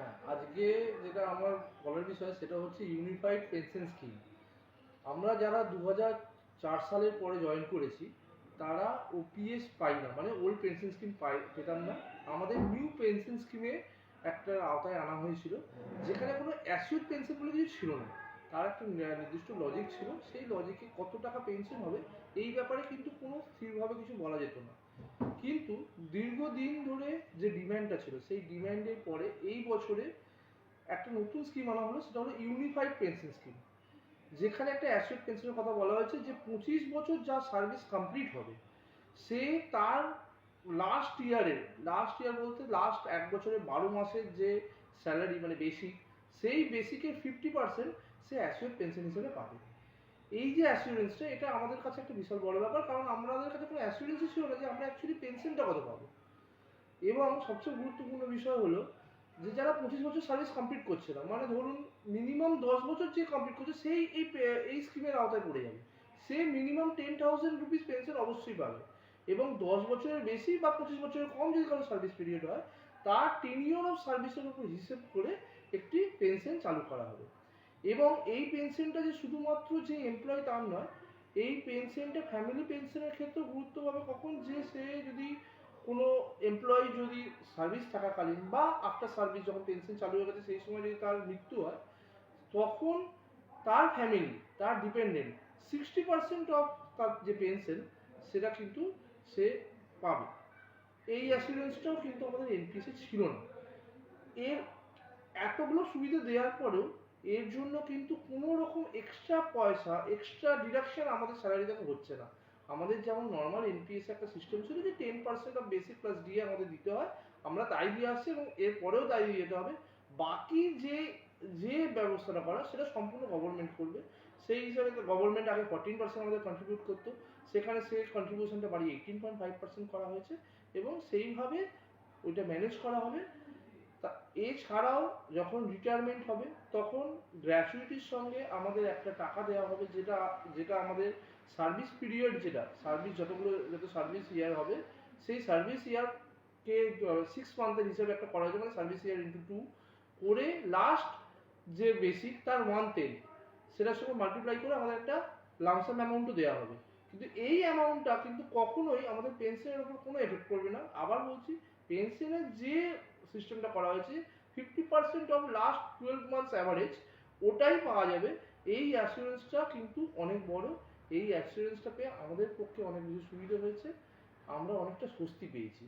হ্যাঁ আজকে যেটা আমার বলার বিষয় সেটা হচ্ছে ইউনিফাইড পেনশন স্কিম আমরা যারা দু সালের পরে জয়েন করেছি, তারা ওপিএস পাই না মানে ওল্ড পেনশন স্কিম পাই পেতাম না আমাদের নিউ পেনশন স্কিমে একটা আওতায় আনা হয়েছিল, যেখানে কোনো অ্যাসিড পেনশন বলে কিছু ছিল না। তার একটা নির্দিষ্ট লজিক ছিল, সেই লজিকে কত টাকা পেনশন হবে, এই ব্যাপারে কিন্তু কোনো স্থিরভাবে কিছু বলা যেত না। কিন্তু দীর্ঘদিন ধরে যে ডিমান্ডটা ছিল, সেই ডিমান্ডের পরে এই বছরে একটা নতুন স্কিম আনা হলো, সেটা হলো ইউনিফাইড পেনশন স্কিম যেখানে একটা অ্যাসেট পেনশনের কথা বলা হয়েছে যে পঁচিশ বছর যা সার্ভিস কমপ্লিট হবে, সে তার লাস্ট ইয়ারের লাস্ট ইয়ার বলতে লাস্ট এক বছরে বারো মাসের যে স্যালারি মানে বেসিক সেই বেসিকের ফিফটি পার্সেন্ট সে অ্যাসিওর পেনশন হিসেবে পাবে। এই যে অ্যাসিওরেন্সটা এটা আমাদের কাছে একটা বিশাল বড় ব্যাপার, কারণ আমাদের কাছে কোনো যে আমরা অ্যাকচুয়ালি পেনশনটা কত পাবো? এবং সবচেয়ে গুরুত্বপূর্ণ বিষয় হলো যে যারা পঁচিশ বছর সার্ভিস কমপ্লিট করছে না মানে ধরুন মিনিমাম দশ বছর যে কমপ্লিট করছে, সেই এই এই স্কিমের আওতায় পড়ে যাবে। সে minimum ten thousand rupees pension অবশ্যই পাবে। এবং দশ বছরের বেশি বা পঁচিশ বছরের কম যদি কারও সার্ভিস পিরিয়ড হয়, তার টেনিয়র অফ সার্ভিসের উপর হিসেব করে একটি পেনশন চালু করা হবে। এবং এই পেনশনটা যে শুধুমাত্র যে এমপ্লয় তার নয় এই পেনশনটা ফ্যামিলি পেনশনের ক্ষেত্রে গুরুত্ব পাবে কখন? যে সে যদি কোনো এমপ্লয়ি যদি সার্ভিস থাকাকালীন বা আফটার সার্ভিস যখন পেনশন চালু হয়ে গেছে, সেই সময় যদি তার মৃত্যু হয়, তখন তার ফ্যামিলি তার ডিপেন্ডেন্ট সিক্সটি পার্সেন্ট অফ তার যে পেনশন সেটা কিন্তু সে পাবে। এই অ্যাসিউরেন্সটাও কিন্তু আমাদের এনপিএসে ছিল না। এর এতগুলো সুবিধা দেওয়ার পরেও এর জন্য কিন্তু কোনো রকম এক্সট্রা পয়সা এক্সট্রা ডিডাকশন আমাদের স্যালারি থেকে হচ্ছে না। আমাদের যেমন নর্মাল এনপিএস একটা সিস্টেম ছিল যে ten percent of basic plus DA আমাদের দিতে হয়, আমরা তাই দিয়ে আসছি এবং এরপরেও তাই দিয়ে যেতে হবে। বাকি যে যে ব্যবস্থাটা করা সেটা সম্পূর্ণ গভর্নমেন্ট করবে। সেই হিসাবে গভর্নমেন্ট আগে ফোরটিন পার্সেন্ট আমাদের কন্ট্রিবিউট করতো, সেখানে সে কন্ট্রিবিউশনটা বাড়িয়ে এইটিন পয়েন্ট ফাইভ পার্সেন্ট করা হয়েছে এবং সেইভাবে ওইটা ম্যানেজ করা হবে। এছাড়াও যখন রিটায়ারমেন্ট হবে, তখন গ্র্যাচুইটির সঙ্গে আমাদের একটা টাকা দেওয়া হবে, যেটা যেটা আমাদের সার্ভিস পিরিয়ড যেটা সার্ভিস যতগুলো, যত সার্ভিস ইয়ার হবে, সেই সার্ভিস ইয়ারকে সিক্স মান্থের হিসেবে একটা করা হয়েছে মানে সার্ভিস ইয়ার ইন্টু টু করে লাস্ট যে বেসিক তার ওয়ান টেন সেটার সঙ্গে মাল্টিপ্লাই করে আমাদের একটা লামসাম অ্যামাউন্টও দেওয়া হবে। কিন্তু এই অ্যামাউন্টটা কিন্তু কখনোই আমাদের পেনশনের উপর কোনো এফেক্ট করবে না। আবার বলছি পেনশনের যে সিস্টেমটা করা হয়েছে fifty percent of last twelve months average ওটাই পাওয়া যাবে। এই অ্যাসুরেন্সটা কিন্তু অনেক বড়। এই অ্যাসুরেন্সটা পেয়ে আমাদের পক্ষে অনেক বেশি সুবিধা হয়েছে। আমরা অনেকটা স্বস্তি পেয়েছি।